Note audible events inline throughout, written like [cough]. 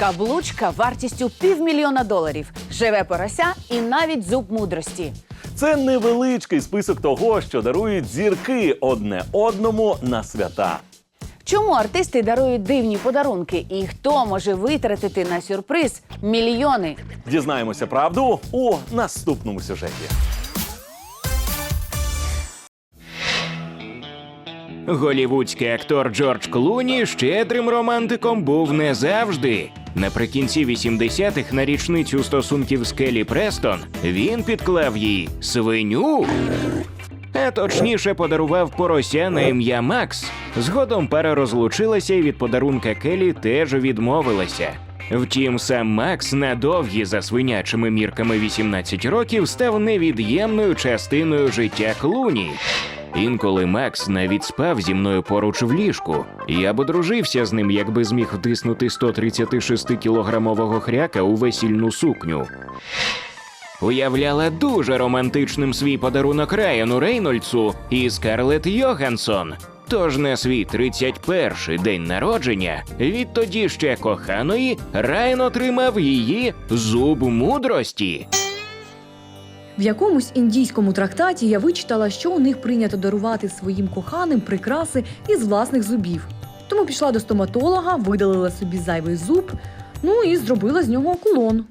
каблучка вартістю півмільйона доларів, живе порося і навіть зуб мудрості. Це невеличкий список того, що дарують зірки одне одному на свята. Чому артисти дарують дивні подарунки? І хто може витратити на сюрприз мільйони? Дізнаємося правду у наступному сюжеті. Голівудський актор Джордж Клуні щедрим романтиком був не завжди. Наприкінці 80-х на річницю стосунків з Келі Престон він підклав їй свиню. А точніше подарував порося на ім'я Макс. Згодом пара розлучилася і від подарунка Келі теж відмовилася. Втім, сам Макс на довгі за свинячими мірками 18 років став невід'ємною частиною життя Клуні. Інколи Макс навіть спав зі мною поруч в ліжку. Я б одружився з ним, якби зміг втиснути 136-кілограмового хряка у весільну сукню. Уявляла дуже романтичним свій подарунок Райану Рейнольдсу і Скарлетт Йогансон. Тож на свій 31-й день народження від тоді ще коханої Райан отримав її зуб мудрості. В якомусь індійському трактаті я вичитала, що у них прийнято дарувати своїм коханим прикраси із власних зубів. Тому пішла до стоматолога, видалила собі зайвий зуб, ну і зробила з нього кулон.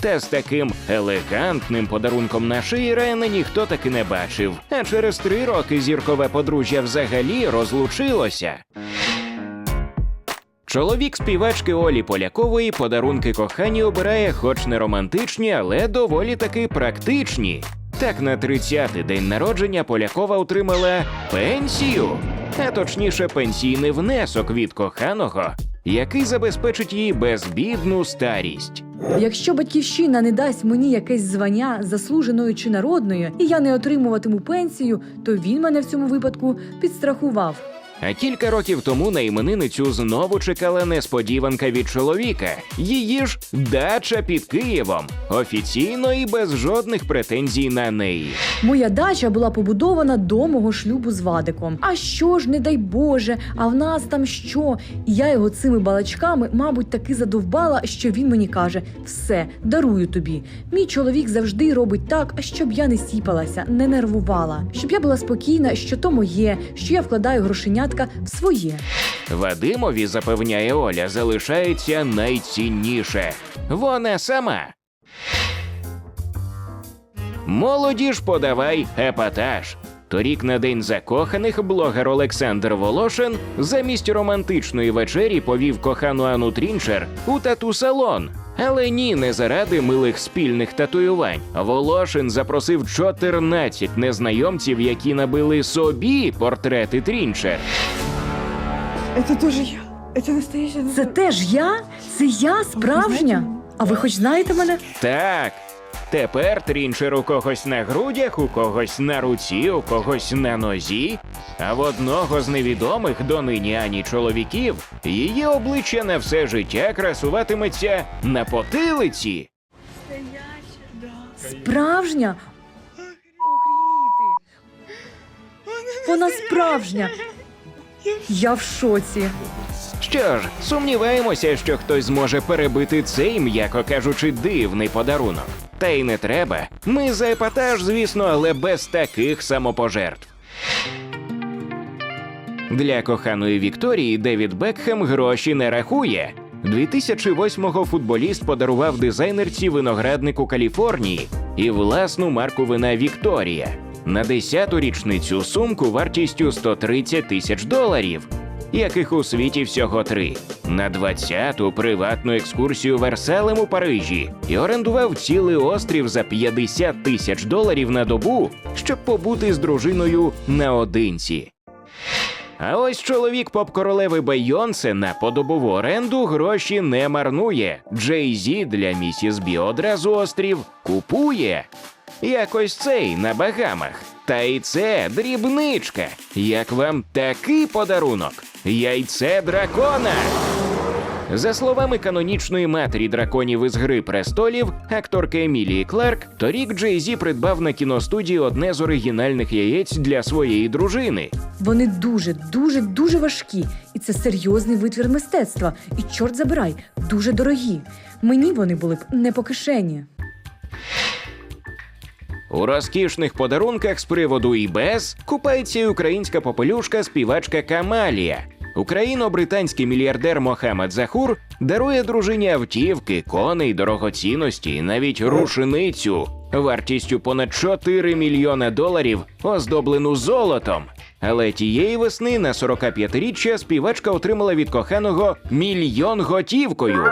Та з таким елегантним подарунком на шиї Райана ніхто таки не бачив. А через три роки зіркове подружжя взагалі розлучилося. Чоловік співачки Олі Полякової подарунки кохані обирає, хоч не романтичні, але доволі таки практичні. Так, на 30-й день народження Полякова отримала пенсію, а точніше, пенсійний внесок від коханого, який забезпечить їй безбідну старість. Якщо батьківщина не дасть мені якесь звання заслуженої чи народної, і я не отримуватиму пенсію, то він мене в цьому випадку підстрахував. А кілька років тому на іменинницю знову чекала несподіванка від чоловіка. Її ж дача під Києвом. Офіційно і без жодних претензій на неї. Моя дача була побудована до мого шлюбу з Вадиком. А що ж, не дай Боже, а в нас там що? Я його цими балачками, мабуть, таки задовбала, що він мені каже: все, дарую тобі. Мій чоловік завжди робить так, щоб я не сіпалася, не нервувала, щоб я була спокійна, що то моє, що я вкладаю грошенятка в своє. Вадимові, запевняє Оля, залишається найцінніше. Вона сама. Молоді ж подавай епатаж. Торік на день закоханих блогер Олександр Волошин замість романтичної вечері повів кохану Ану Трінчер у тату-салон. Але ні, не заради милих спільних татуювань. Волошин запросив 14 незнайомців, які набили собі портрети Трінчер. Це теж я. Це настоящая Це теж я? Це я справжня? А ви хоч знаєте мене? Так. Тепер трінчер у когось на грудях, у когось на руці, у когось на нозі. А в одного з невідомих донині ані чоловіків її обличчя на все життя красуватиметься на потилиці. Справжня? Вона справжня. Я в шоці. Що ж, сумніваємося, що хтось зможе перебити цей, м'яко кажучи, дивний подарунок. Та й не треба. Ми за епатаж, звісно, але без таких самопожертв. Для коханої Вікторії Девід Бекхем гроші не рахує. 2008-го футболіст подарував дизайнерці винограднику Каліфорнії і власну марку вина Вікторія. На 10-ту річницю сумку вартістю 130 тисяч доларів, яких у світі всього три. На 20-ту приватну екскурсію Версалем у Парижі і орендував цілий острів за 50 тисяч доларів на добу, щоб побути з дружиною наодинці. А ось чоловік поп-королеви Бейонсе на подобову оренду гроші не марнує. Джей Зі для місіс Бі одразу острів купує. Якось цей на багамах. Та й це дрібничка. Як вам такий подарунок? Яйце дракона. За словами канонічної матері драконів із Гри престолів, акторки Емілії Кларк, торік Джей Зі придбав на кіностудії одне з оригінальних яєць для своєї дружини. Вони дуже, дуже, дуже важкі, і це серйозний витвір мистецтва. І чорт забирай, дуже дорогі. Мені вони були б не по кишені. У розкішних подарунках з приводу і без купається й українська попелюшка співачка Камалія. Україно-британський мільярдер Мохамед Захур дарує дружині автівки, коней, дорогоцінності і навіть рушеницю вартістю понад 4 мільйона доларів, оздоблену золотом. Але тієї весни на 45-річчя співачка отримала від коханого мільйон готівкою.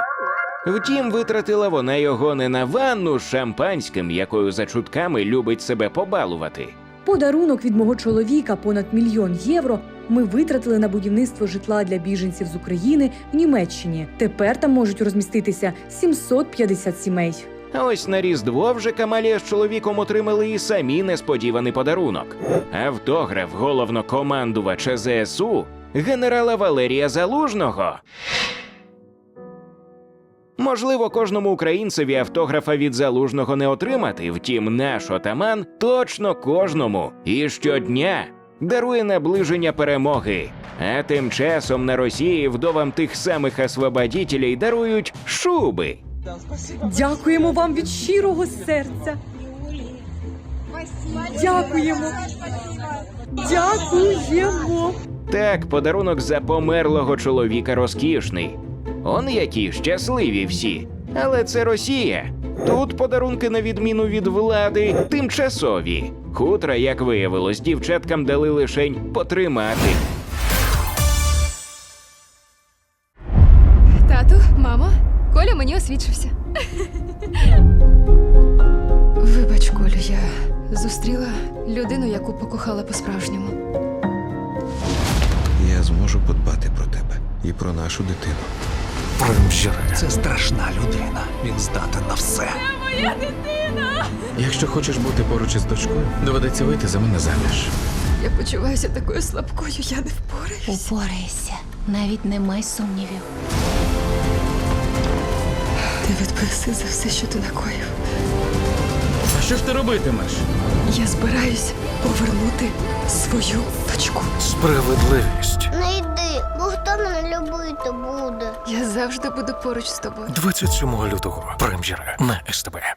Втім, витратила вона його не на ванну з шампанським, якою за чутками любить себе побалувати. Подарунок від мого чоловіка понад мільйон євро. Ми витратили на будівництво житла для біженців з України в Німеччині. Тепер там можуть розміститися 750 сімей. А ось на Різдво вже Камалія з чоловіком отримали і самі несподіваний подарунок. Автограф головнокомандувача ЗСУ генерала Валерія Залужного. Можливо, кожному українцеві автографа від залужного не отримати, втім, наш отаман точно кожному і щодня дарує наближення перемоги. А тим часом на Росії вдовам тих самих освободітелей дарують шуби. Дякуємо вам від щирого серця. Дякуємо. Дякуємо. Так, подарунок за померлого чоловіка розкішний. Он які щасливі всі. Але це Росія. Тут подарунки, на відміну від влади, тимчасові. Хутра, як виявилось, дівчаткам дали лишень потримати. Тату, мамо, Коля мені освідчився. [laughs] Вибач, Колю, я зустріла людину, яку покохала по-справжньому. Я зможу подбати про тебе і про нашу дитину. Примжире. Це страшна людина. Він здатен на все. Моя дитина. Якщо хочеш бути поруч із дочкою, доведеться вийти за мене заміж. Я почуваюся такою слабкою, я не впораюсь. Упорайся, навіть не май сумнівів. Ти відписи за все, що ти накоїв. А що ж ти робитимеш? Я збираюсь повернути свою дочку. Справедливість. Мене любити буде? Я завжди буду поруч з тобою. 27 лютого. Прем'єра на СТБ.